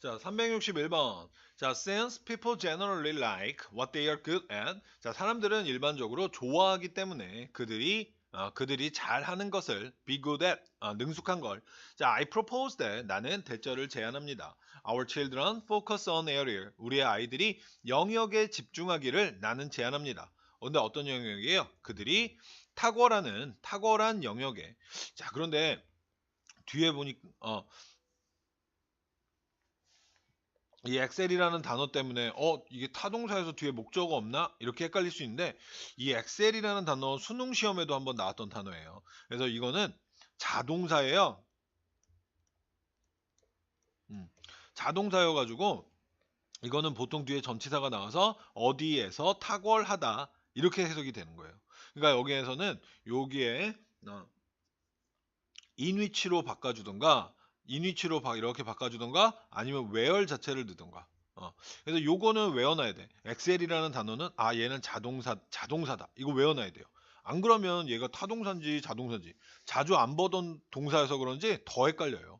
자, 361번. 자, since people generally like what they are good at. 자, 사람들은 일반적으로 좋아하기 때문에 그들이 어, 그들이 잘하는 것을 be good at 어, 능숙한 걸. 자, I propose that 나는 대절을 제안합니다. Our children focus on area. 우리의 아이들이 영역에 집중하기를 나는 제안합니다. 어, 근데 어떤 영역이에요? 그들이 탁월하는 탁월한 영역에. 자, 그런데 뒤에 보니 어, 이 엑셀이라는 단어 때문에 어 이게 타동사에서 뒤에 목적어 없나 이렇게 헷갈릴 수 있는데 이 엑셀이라는 단어 수능 시험에도 한번 나왔던 단어예요. 그래서 이거는 자동사예요. 음, 자동사여가지고 이거는 보통 뒤에 전치사가 나와서 어디에서 탁월하다 이렇게 해석이 되는 거예요. 그러니까 여기에서는 여기에 어, 인위치로 바꿔주던가 인위치로 바- 이렇게 바꿔주던가 아니면 where 자체를 넣던가. 어. 그래서 요거는 외워놔야 돼. 엑셀이라는 단어는 아 얘는 자동사 자동사다. 이거 외워놔야 돼요. 안 그러면 얘가 타동사인지 자동사인지 자주 안 보던 동사여서 그런지 더 헷갈려요